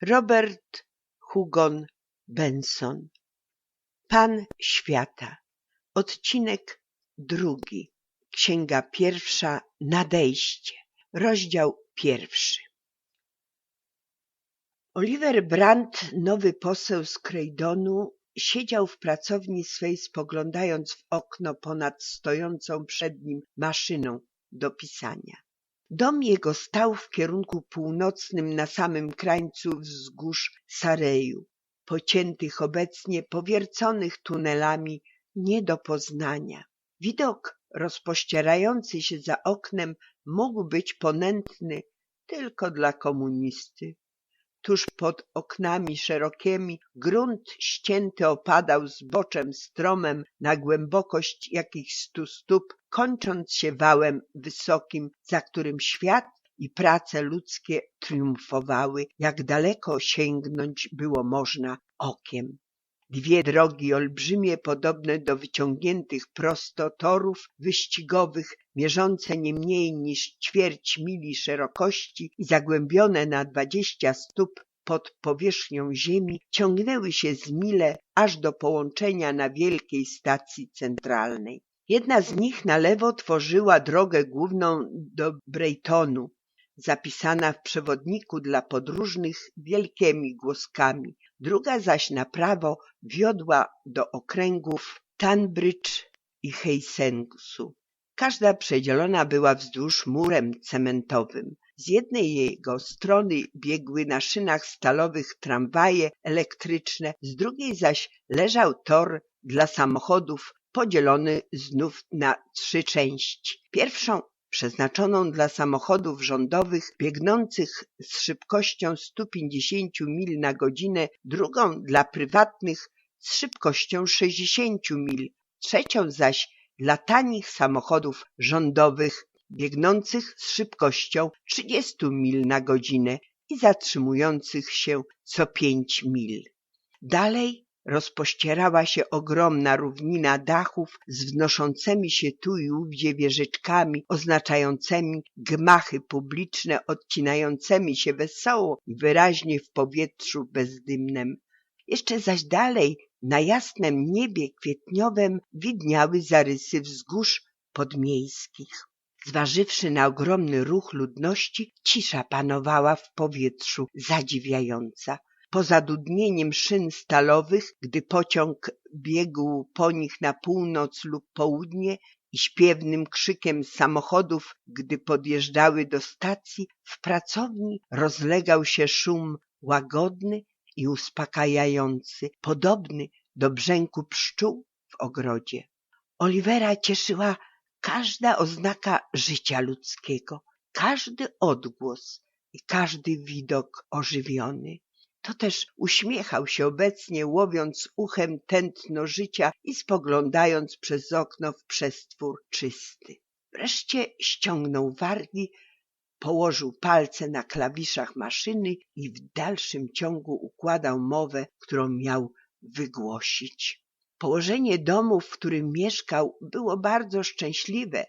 Robert Hugon Benson. Pan Świata. Odcinek drugi. Księga pierwsza. Nadejście. Rozdział pierwszy. Oliver Brandt, nowy poseł z Creydonu, siedział w pracowni swej spoglądając w okno ponad stojącą przed nim maszyną do pisania. Dom jego stał w kierunku północnym na samym krańcu wzgórz Sareju, pociętych obecnie powierconych tunelami nie do poznania. Widok rozpościerający się za oknem mógł być ponętny tylko dla komunisty. Tuż pod oknami szerokimi grunt ścięty opadał zboczem stromem na głębokość jakichś stu stóp, kończąc się wałem wysokim, za którym świat i prace ludzkie triumfowały, jak daleko sięgnąć było można okiem. Dwie drogi olbrzymie, podobne do wyciągniętych prosto torów wyścigowych, mierzące nie mniej niż ćwierć mili szerokości i zagłębione na dwadzieścia stóp pod powierzchnią ziemi, ciągnęły się z mile aż do połączenia na wielkiej stacji centralnej. Jedna z nich na lewo tworzyła drogę główną do Breytonu, zapisana w przewodniku dla podróżnych wielkimi głoskami, druga zaś na prawo wiodła do okręgów Tunbridge i Heysengsu. Każda przedzielona była wzdłuż murem cementowym. Z jednej jego strony biegły na szynach stalowych tramwaje elektryczne, z drugiej zaś leżał tor dla samochodów podzielony znów na trzy części. Pierwszą przeznaczoną dla samochodów rządowych biegnących z szybkością 150 mil na godzinę, drugą dla prywatnych z szybkością 60 mil, trzecią zaś dla tanich samochodów rządowych biegnących z szybkością 30 mil na godzinę i zatrzymujących się co 5 mil. Dalej rozpościerała się ogromna równina dachów z wznoszącymi się tu i ówdzie wieżyczkami oznaczającymi gmachy publiczne, odcinającymi się wesoło wyraźnie w powietrzu bezdymnem. Jeszcze zaś dalej na jasnym niebie kwietniowym widniały zarysy wzgórz podmiejskich. Zważywszy na ogromny ruch ludności, cisza panowała w powietrzu zadziwiająca poza dudnieniem szyn stalowych, gdy pociąg biegł po nich na północ lub południe i śpiewnym krzykiem samochodów, gdy podjeżdżały do stacji, w pracowni rozlegał się szum łagodny i uspokajający, podobny do brzęku pszczół w ogrodzie. Olivera cieszyła każda oznaka życia ludzkiego, każdy odgłos i każdy widok ożywiony to też uśmiechał się obecnie, łowiąc uchem tętno życia i spoglądając przez okno w przestwór czysty. Wreszcie ściągnął wargi, położył palce na klawiszach maszyny i w dalszym ciągu układał mowę, którą miał wygłosić. Położenie domu, w którym mieszkał, było bardzo szczęśliwe.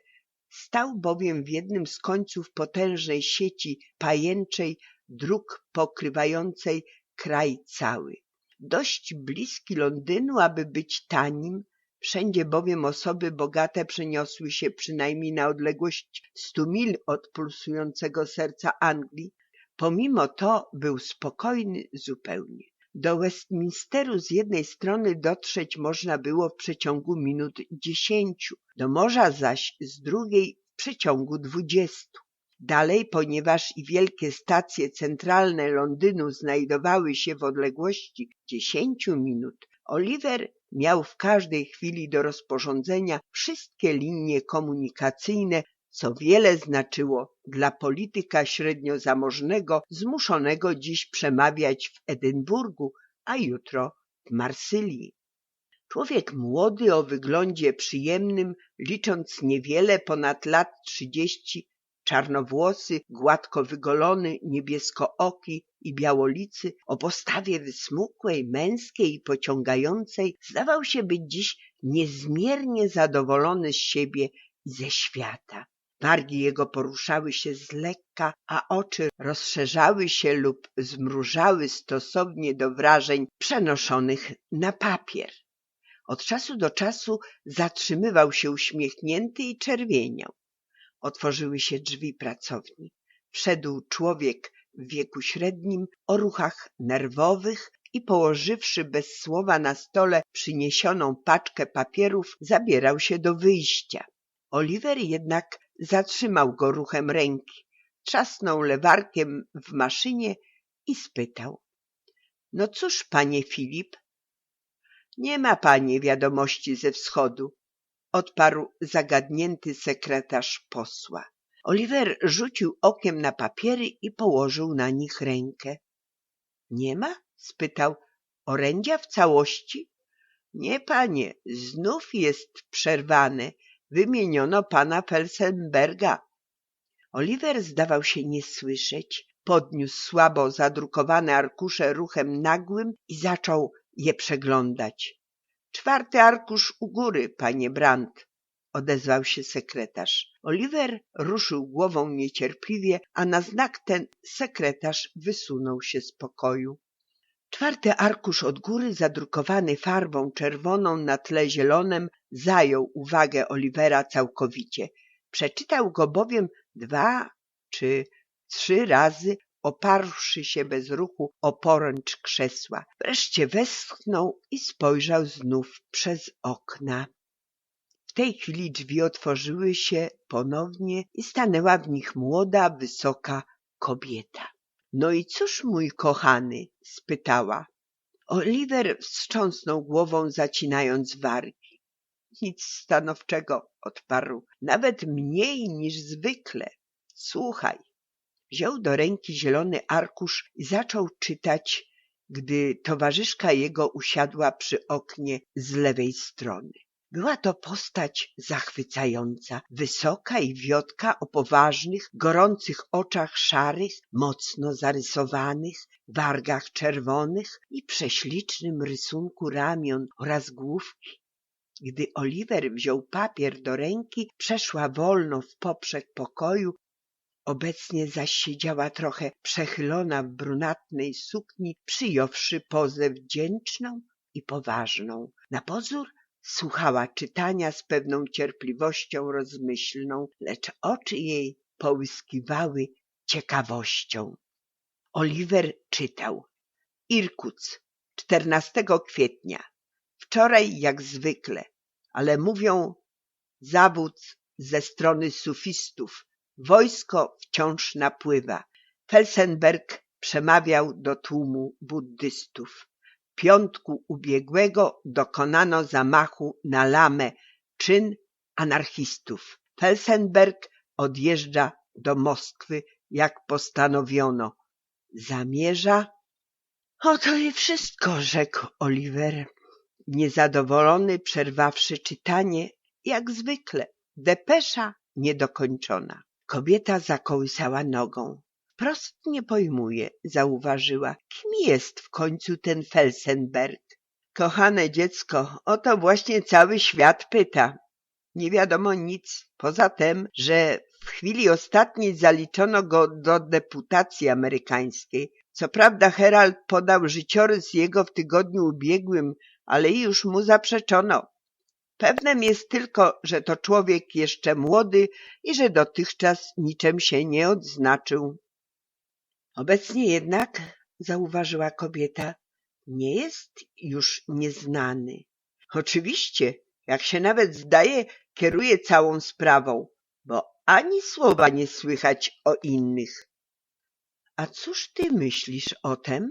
Stał bowiem w jednym z końców potężnej sieci pajęczej dróg pokrywającej kraj cały. Dość bliski Londynu, aby być tanim, wszędzie bowiem osoby bogate przeniosły się przynajmniej na odległość stu mil od pulsującego serca Anglii, pomimo to był spokojny zupełnie. Do Westminsteru z jednej strony dotrzeć można było w przeciągu minut dziesięciu, do morza zaś z drugiej w przeciągu dwudziestu. Dalej, ponieważ i wielkie stacje centralne Londynu znajdowały się w odległości dziesięciu minut, Oliver miał w każdej chwili do rozporządzenia wszystkie linie komunikacyjne, co wiele znaczyło dla polityka średnio zamożnego, zmuszonego dziś przemawiać w Edynburgu, a jutro w Marsylii. Człowiek młody o wyglądzie przyjemnym, licząc niewiele ponad lat trzydzieści, czarnowłosy, gładko wygolony, niebieskooki i białolicy, o postawie wysmukłej, męskiej i pociągającej, zdawał się być dziś niezmiernie zadowolony z siebie i ze świata. Wargi jego poruszały się z lekka, a oczy rozszerzały się lub zmrużały stosownie do wrażeń przenoszonych na papier. Od czasu do czasu zatrzymywał się uśmiechnięty i czerwieniał. Otworzyły się drzwi pracowni. Wszedł człowiek w wieku średnim, o ruchach nerwowych i położywszy bez słowa na stole przyniesioną paczkę papierów, zabierał się do wyjścia. Oliver jednak zatrzymał go ruchem ręki, trzasnął lewarkiem w maszynie i spytał. No cóż, panie Filip? Nie ma panie wiadomości ze wschodu, odparł zagadnięty sekretarz posła. Oliver rzucił okiem na papiery i położył na nich rękę. Nie ma? spytał. Orędzia w całości? Nie, panie, znów jest przerwane. Wymieniono pana Felsenberga. Oliver zdawał się nie słyszeć. Podniósł słabo zadrukowane arkusze ruchem nagłym i zaczął je przeglądać. Czwarty arkusz u góry, panie Brandt, odezwał się sekretarz. Oliver ruszył głową niecierpliwie, a na znak ten sekretarz wysunął się z pokoju. Czwarty arkusz od góry, zadrukowany farbą czerwoną na tle zielonym, zajął uwagę Olivera całkowicie. Przeczytał go bowiem dwa czy trzy razy, oparłszy się bez ruchu o poręcz krzesła. Wreszcie westchnął i spojrzał znów przez okna. W tej chwili drzwi otworzyły się ponownie i stanęła w nich młoda, wysoka kobieta. No i cóż, mój kochany? spytała. Oliver wstrząsnął głową, zacinając wargi. Nic stanowczego, odparł. Nawet mniej niż zwykle. Słuchaj. Wziął do ręki zielony arkusz i zaczął czytać, gdy towarzyszka jego usiadła przy oknie z lewej strony. Była to postać zachwycająca, wysoka i wiotka o poważnych, gorących oczach szarych, mocno zarysowanych, wargach czerwonych i prześlicznym rysunku ramion oraz główki. Gdy Oliver wziął papier do ręki, przeszła wolno w poprzek pokoju, obecnie zaś siedziała trochę przechylona w brunatnej sukni, przyjąwszy pozę wdzięczną i poważną. Na pozór Słuchała czytania z pewną cierpliwością rozmyślną, lecz oczy jej połyskiwały ciekawością. Oliver czytał. Irkuc, 14 kwietnia. Wczoraj jak zwykle, ale mówią zawód ze strony sufistów. Wojsko wciąż napływa. Felsenberg przemawiał do tłumu buddystów piątku ubiegłego dokonano zamachu na Lamę, czyn anarchistów. Felsenberg odjeżdża do Moskwy, jak postanowiono. Zamierza... Oto i wszystko, rzekł Oliver, niezadowolony, przerwawszy czytanie, jak zwykle. Depesza niedokończona. Kobieta zakołysała nogą. Wprost nie pojmuję, zauważyła. Kim jest w końcu ten Felsenberg? Kochane dziecko, o to właśnie cały świat pyta. Nie wiadomo nic, poza tym, że w chwili ostatniej zaliczono go do deputacji amerykańskiej. Co prawda Herald podał życiorys jego w tygodniu ubiegłym, ale już mu zaprzeczono. Pewnem jest tylko, że to człowiek jeszcze młody i że dotychczas niczym się nie odznaczył. Obecnie jednak, zauważyła kobieta, nie jest już nieznany. Oczywiście, jak się nawet zdaje, kieruje całą sprawą, bo ani słowa nie słychać o innych. A cóż ty myślisz o tem?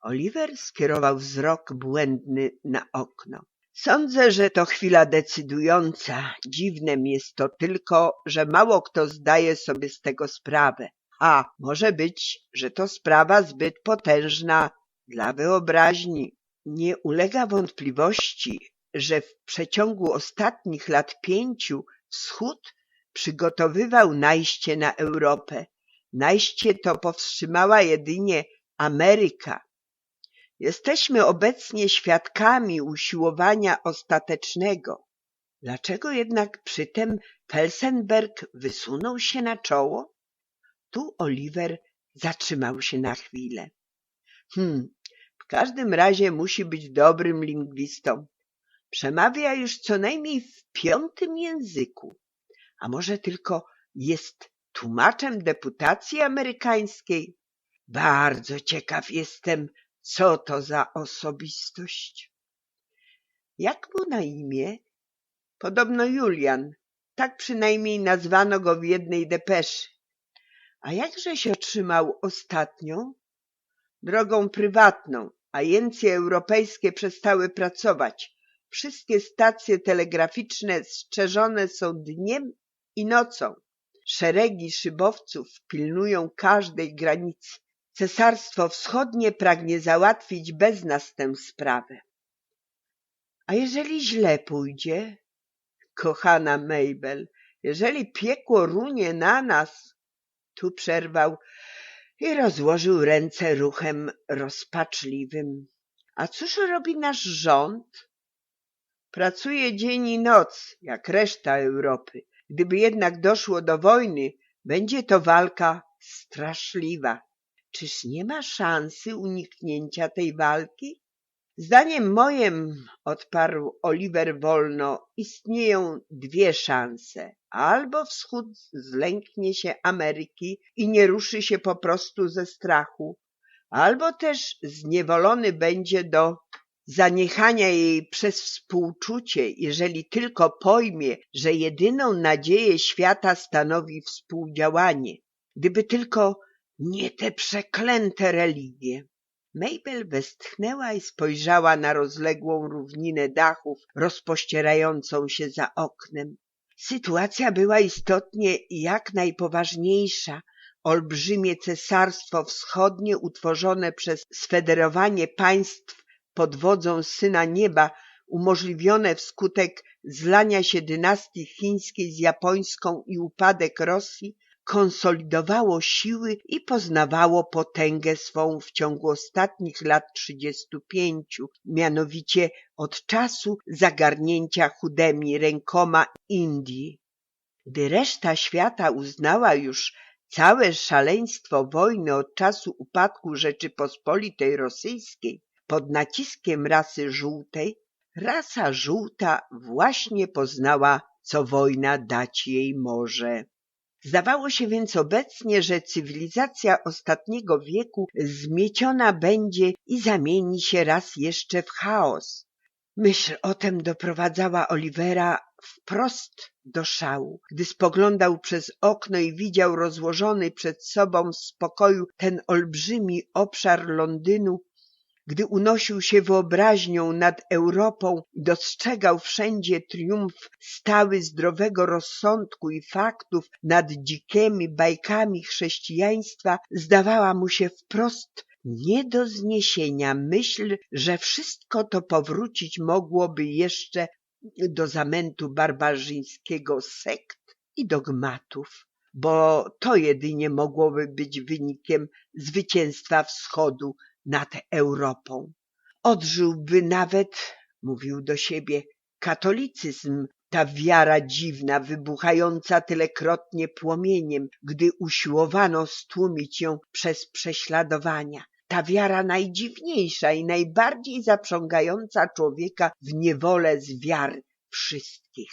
Oliver skierował wzrok błędny na okno. Sądzę, że to chwila decydująca. Dziwnem jest to tylko, że mało kto zdaje sobie z tego sprawę. A może być, że to sprawa zbyt potężna dla wyobraźni. Nie ulega wątpliwości, że w przeciągu ostatnich lat pięciu Wschód przygotowywał najście na Europę. Najście to powstrzymała jedynie Ameryka. Jesteśmy obecnie świadkami usiłowania ostatecznego. Dlaczego jednak przytem Felsenberg wysunął się na czoło? Tu Oliver zatrzymał się na chwilę. Hmm, w każdym razie musi być dobrym lingwistą. Przemawia już co najmniej w piątym języku, a może tylko jest tłumaczem deputacji amerykańskiej. Bardzo ciekaw jestem, co to za osobistość. Jak mu na imię? Podobno Julian. Tak przynajmniej nazwano go w jednej depeszy. A jakżeś otrzymał ostatnią? Drogą prywatną. Agencje europejskie przestały pracować. Wszystkie stacje telegraficzne strzeżone są dniem i nocą. Szeregi szybowców pilnują każdej granicy. Cesarstwo Wschodnie pragnie załatwić bez nas tę sprawę. A jeżeli źle pójdzie? Kochana Mabel, jeżeli piekło runie na nas, tu przerwał i rozłożył ręce ruchem rozpaczliwym. A cóż robi nasz rząd? Pracuje dzień i noc, jak reszta Europy. Gdyby jednak doszło do wojny, będzie to walka straszliwa. Czyż nie ma szansy uniknięcia tej walki? Zdaniem moim, odparł Oliver wolno, istnieją dwie szanse. Albo wschód zlęknie się Ameryki i nie ruszy się po prostu ze strachu, albo też zniewolony będzie do zaniechania jej przez współczucie, jeżeli tylko pojmie, że jedyną nadzieję świata stanowi współdziałanie. Gdyby tylko nie te przeklęte religie. Mabel westchnęła i spojrzała na rozległą równinę dachów rozpościerającą się za oknem. Sytuacja była istotnie jak najpoważniejsza. Olbrzymie cesarstwo wschodnie utworzone przez sfederowanie państw pod wodzą Syna Nieba, umożliwione wskutek zlania się dynastii chińskiej z japońską i upadek Rosji, konsolidowało siły i poznawało potęgę swą w ciągu ostatnich lat trzydziestu pięciu, mianowicie od czasu zagarnięcia chudemi rękoma Indii. Gdy reszta świata uznała już całe szaleństwo wojny od czasu upadku Rzeczypospolitej Rosyjskiej pod naciskiem rasy żółtej, rasa żółta właśnie poznała, co wojna dać jej może. Zdawało się więc obecnie, że cywilizacja ostatniego wieku zmieciona będzie i zamieni się raz jeszcze w chaos. Myśl o tem doprowadzała Olivera wprost do szału, gdy spoglądał przez okno i widział rozłożony przed sobą w spokoju ten olbrzymi obszar Londynu gdy unosił się wyobraźnią nad Europą i dostrzegał wszędzie triumf stały zdrowego rozsądku i faktów nad dzikiemi bajkami chrześcijaństwa, zdawała mu się wprost nie do zniesienia myśl, że wszystko to powrócić mogłoby jeszcze do zamętu barbarzyńskiego sekt i dogmatów, bo to jedynie mogłoby być wynikiem zwycięstwa wschodu nad Europą. Odżyłby nawet, mówił do siebie, katolicyzm, ta wiara dziwna, wybuchająca tylekrotnie płomieniem, gdy usiłowano stłumić ją przez prześladowania. Ta wiara najdziwniejsza i najbardziej zaprzągająca człowieka w niewolę z wiar wszystkich.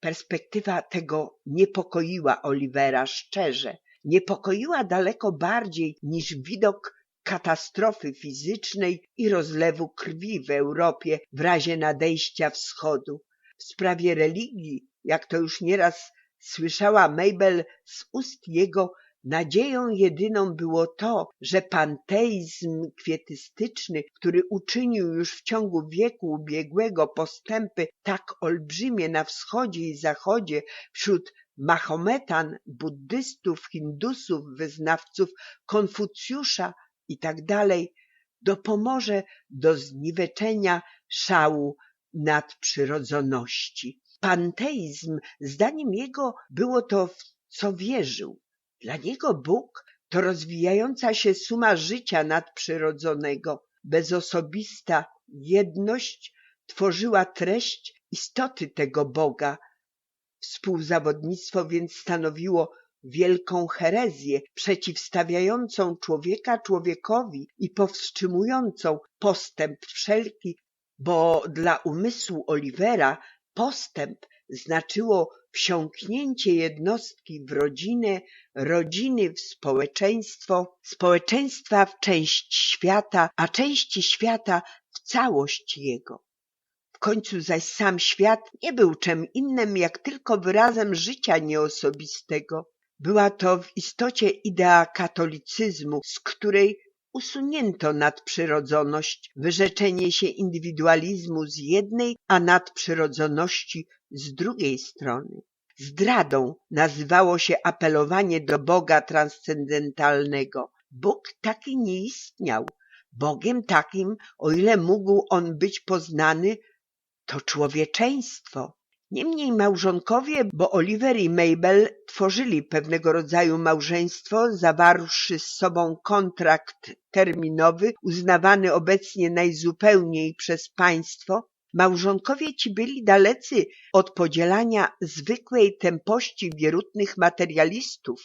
Perspektywa tego niepokoiła Olivera szczerze, niepokoiła daleko bardziej niż widok katastrofy fizycznej i rozlewu krwi w Europie w razie nadejścia wschodu. W sprawie religii, jak to już nieraz słyszała Mabel z ust jego, nadzieją jedyną było to, że panteizm kwietystyczny, który uczynił już w ciągu wieku ubiegłego postępy tak olbrzymie na wschodzie i zachodzie wśród Mahometan, buddystów, hindusów, wyznawców Konfucjusza, i tak dalej, dopomoże do zniweczenia szału nadprzyrodzoności. Panteizm, zdaniem jego, było to, w co wierzył. Dla niego Bóg to rozwijająca się suma życia nadprzyrodzonego, bezosobista jedność tworzyła treść istoty tego Boga. Współzawodnictwo więc stanowiło wielką herezję przeciwstawiającą człowieka człowiekowi i powstrzymującą postęp wszelki, bo dla umysłu Olivera postęp znaczyło wsiąknięcie jednostki w rodzinę, rodziny w społeczeństwo, społeczeństwa w część świata, a części świata w całość jego. W końcu zaś sam świat nie był czym innym jak tylko wyrazem życia nieosobistego. Była to w istocie idea katolicyzmu, z której usunięto nadprzyrodzoność, wyrzeczenie się indywidualizmu z jednej, a nadprzyrodzoności z drugiej strony. Zdradą nazywało się apelowanie do Boga transcendentalnego. Bóg taki nie istniał. Bogiem takim, o ile mógł on być poznany, to człowieczeństwo. Niemniej małżonkowie, bo Oliver i Mabel tworzyli pewnego rodzaju małżeństwo, zawarłszy z sobą kontrakt terminowy, uznawany obecnie najzupełniej przez państwo, małżonkowie ci byli dalecy od podzielania zwykłej tempości wierutnych materialistów.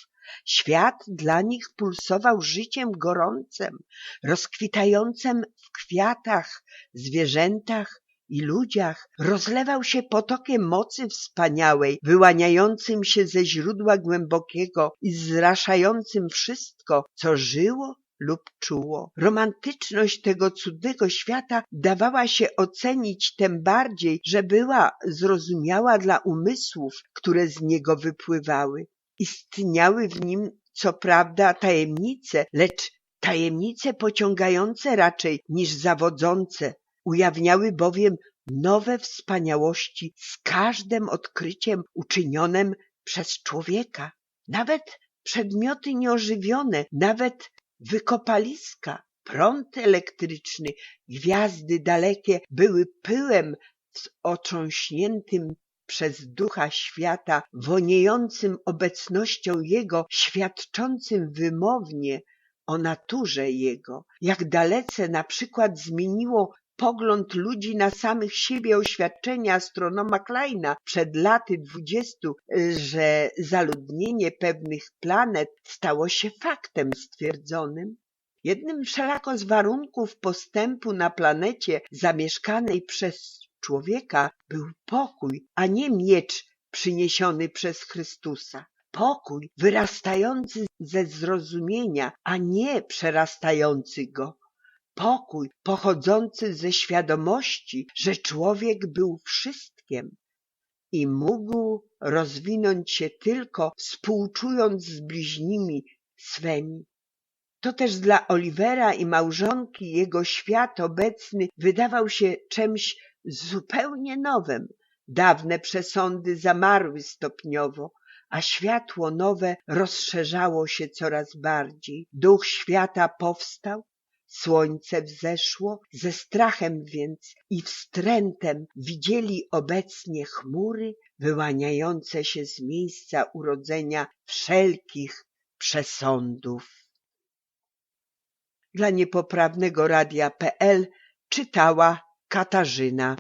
Świat dla nich pulsował życiem gorącem, rozkwitającym w kwiatach, zwierzętach, i ludziach rozlewał się potokiem mocy wspaniałej, wyłaniającym się ze źródła głębokiego i zraszającym wszystko, co żyło lub czuło. Romantyczność tego cudnego świata dawała się ocenić tym bardziej, że była zrozumiała dla umysłów, które z niego wypływały. Istniały w nim co prawda tajemnice, lecz tajemnice pociągające raczej niż zawodzące, Ujawniały bowiem nowe wspaniałości z każdym odkryciem uczynionym przez człowieka. Nawet przedmioty nieożywione, nawet wykopaliska, prąd elektryczny, gwiazdy dalekie były pyłem z otrząśniętym przez ducha świata, woniejącym obecnością jego, świadczącym wymownie o naturze jego, jak dalece na przykład zmieniło pogląd ludzi na samych siebie oświadczenie astronoma Kleina przed laty dwudziestu, że zaludnienie pewnych planet stało się faktem stwierdzonym. Jednym wszelako z warunków postępu na planecie zamieszkanej przez człowieka był pokój, a nie miecz przyniesiony przez Chrystusa. Pokój wyrastający ze zrozumienia, a nie przerastający go pokój pochodzący ze świadomości, że człowiek był wszystkiem i mógł rozwinąć się tylko współczując z bliźnimi swemi. To też dla Olivera i małżonki jego świat obecny wydawał się czymś zupełnie nowym. Dawne przesądy zamarły stopniowo, a światło nowe rozszerzało się coraz bardziej. Duch świata powstał Słońce wzeszło, ze strachem więc i wstrętem widzieli obecnie chmury wyłaniające się z miejsca urodzenia wszelkich przesądów. Dla niepoprawnego radia.pl czytała Katarzyna